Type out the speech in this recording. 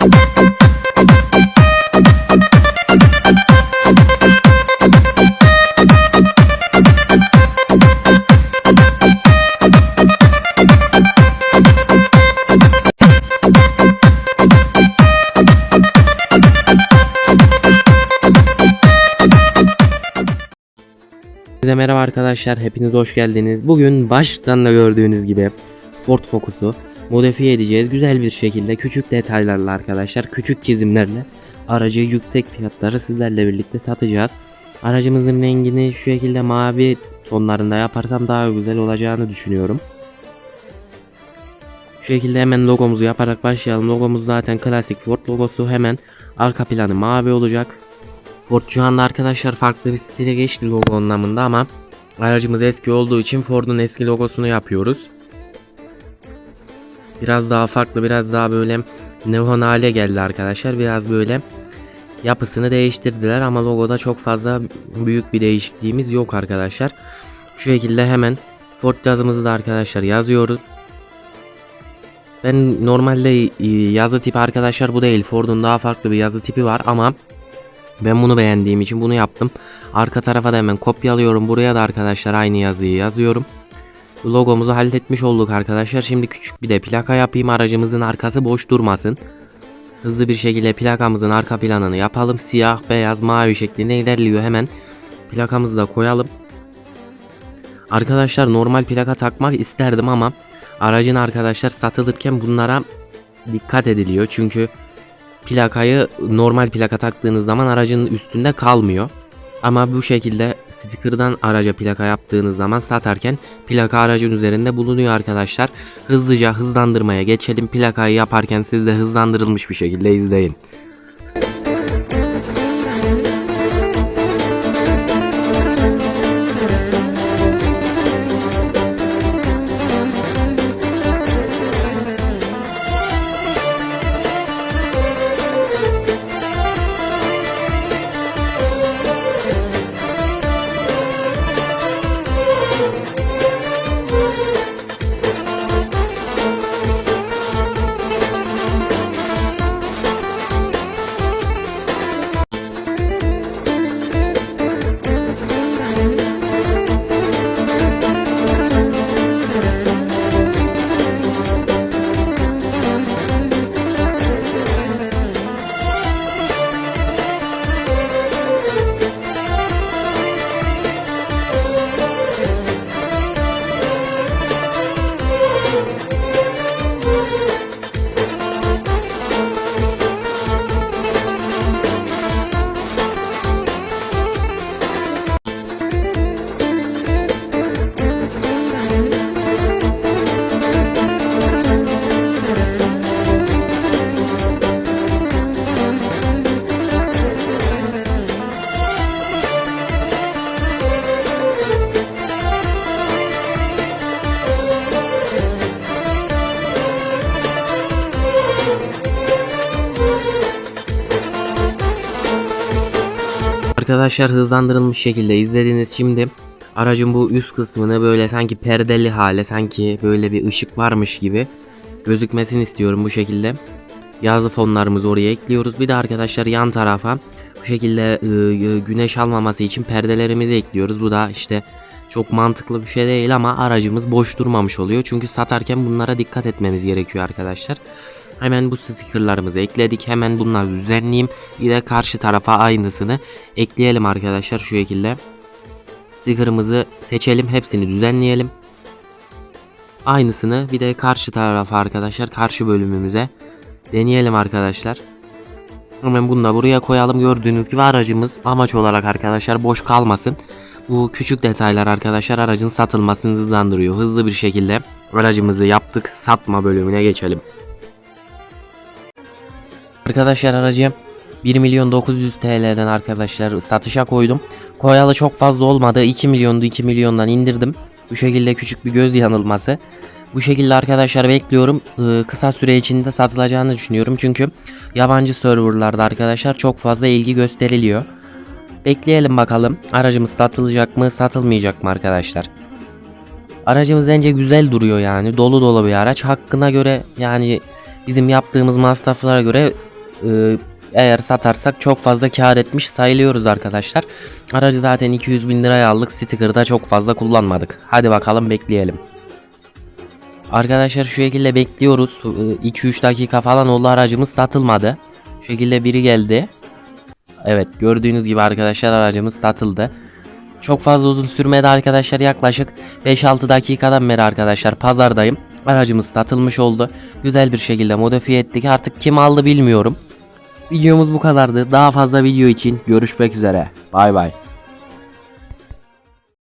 Size merhaba arkadaşlar, hepiniz hoş geldiniz. Bugün baştan da gördüğünüz gibi Ford Focus'u modifiye edeceğiz. Güzel bir şekilde, küçük detaylarla arkadaşlar, küçük çizimlerle aracı yüksek fiyatları sizlerle birlikte satacağız. Aracımızın rengini şu şekilde mavi tonlarında yaparsam daha güzel olacağını düşünüyorum. Şu şekilde hemen logomuzu yaparak başlayalım. Logomuz zaten klasik Ford logosu. Hemen arka planı mavi olacak. Ford şu anda arkadaşlar farklı bir stile geçti logo anlamında ama aracımız eski olduğu için Ford'un eski logosunu yapıyoruz. Biraz daha farklı biraz daha böyle neon hale geldi arkadaşlar. Biraz böyle yapısını değiştirdiler ama logoda çok fazla büyük bir değişikliğimiz yok arkadaşlar. Şu şekilde hemen Ford yazımızı da arkadaşlar yazıyoruz. Ben normalde e, yazı tipi arkadaşlar bu değil. Ford'un daha farklı bir yazı tipi var ama ben bunu beğendiğim için bunu yaptım. Arka tarafa da hemen kopyalıyorum. Buraya da arkadaşlar aynı yazıyı yazıyorum. Logomuzu halletmiş olduk arkadaşlar. Şimdi küçük bir de plaka yapayım. Aracımızın arkası boş durmasın. Hızlı bir şekilde plakamızın arka planını yapalım. Siyah, beyaz, mavi şeklinde ilerliyor. Hemen plakamızı da koyalım. Arkadaşlar normal plaka takmak isterdim ama aracın arkadaşlar satılırken bunlara dikkat ediliyor. Çünkü plakayı normal plaka taktığınız zaman aracın üstünde kalmıyor. Ama bu şekilde sticker'dan araca plaka yaptığınız zaman satarken plaka aracın üzerinde bulunuyor arkadaşlar. Hızlıca hızlandırmaya geçelim. Plakayı yaparken siz de hızlandırılmış bir şekilde izleyin. Arkadaşlar hızlandırılmış şekilde izlediniz. Şimdi aracın bu üst kısmını böyle sanki perdeli hale sanki böyle bir ışık varmış gibi gözükmesini istiyorum bu şekilde. Yazı fonlarımızı oraya ekliyoruz. Bir de arkadaşlar yan tarafa bu şekilde e, güneş almaması için perdelerimizi ekliyoruz. Bu da işte çok mantıklı bir şey değil ama aracımız boş durmamış oluyor. Çünkü satarken bunlara dikkat etmemiz gerekiyor arkadaşlar. Hemen bu stickerlarımızı ekledik. Hemen bunları düzenleyeyim. Bir de karşı tarafa aynısını ekleyelim arkadaşlar şu şekilde. Sticker'ımızı seçelim. Hepsini düzenleyelim. Aynısını bir de karşı tarafa arkadaşlar karşı bölümümüze deneyelim arkadaşlar. Hemen bunu da buraya koyalım. Gördüğünüz gibi aracımız amaç olarak arkadaşlar boş kalmasın. Bu küçük detaylar arkadaşlar aracın satılmasını hızlandırıyor. Hızlı bir şekilde aracımızı yaptık. Satma bölümüne geçelim. Arkadaşlar aracı 1 milyon 900 TL'den arkadaşlar satışa koydum. Koyalı çok fazla olmadı. 2 milyondu 2 milyondan indirdim. Bu şekilde küçük bir göz yanılması. Bu şekilde arkadaşlar bekliyorum. Ee, kısa süre içinde satılacağını düşünüyorum. Çünkü yabancı serverlarda arkadaşlar çok fazla ilgi gösteriliyor. Bekleyelim bakalım. Aracımız satılacak mı satılmayacak mı arkadaşlar. Aracımız bence güzel duruyor yani. Dolu dolu bir araç. Hakkına göre yani bizim yaptığımız masraflara göre e, eğer satarsak çok fazla kar etmiş sayılıyoruz arkadaşlar. Aracı zaten 200 bin liraya aldık. Sticker'da çok fazla kullanmadık. Hadi bakalım bekleyelim. Arkadaşlar şu şekilde bekliyoruz. 2-3 dakika falan oldu aracımız satılmadı. Şu şekilde biri geldi. Evet gördüğünüz gibi arkadaşlar aracımız satıldı. Çok fazla uzun sürmedi arkadaşlar yaklaşık 5-6 dakikadan beri arkadaşlar pazardayım. Aracımız satılmış oldu. Güzel bir şekilde modifiye ettik artık kim aldı bilmiyorum. Videomuz bu kadardı. Daha fazla video için görüşmek üzere. Bay bay.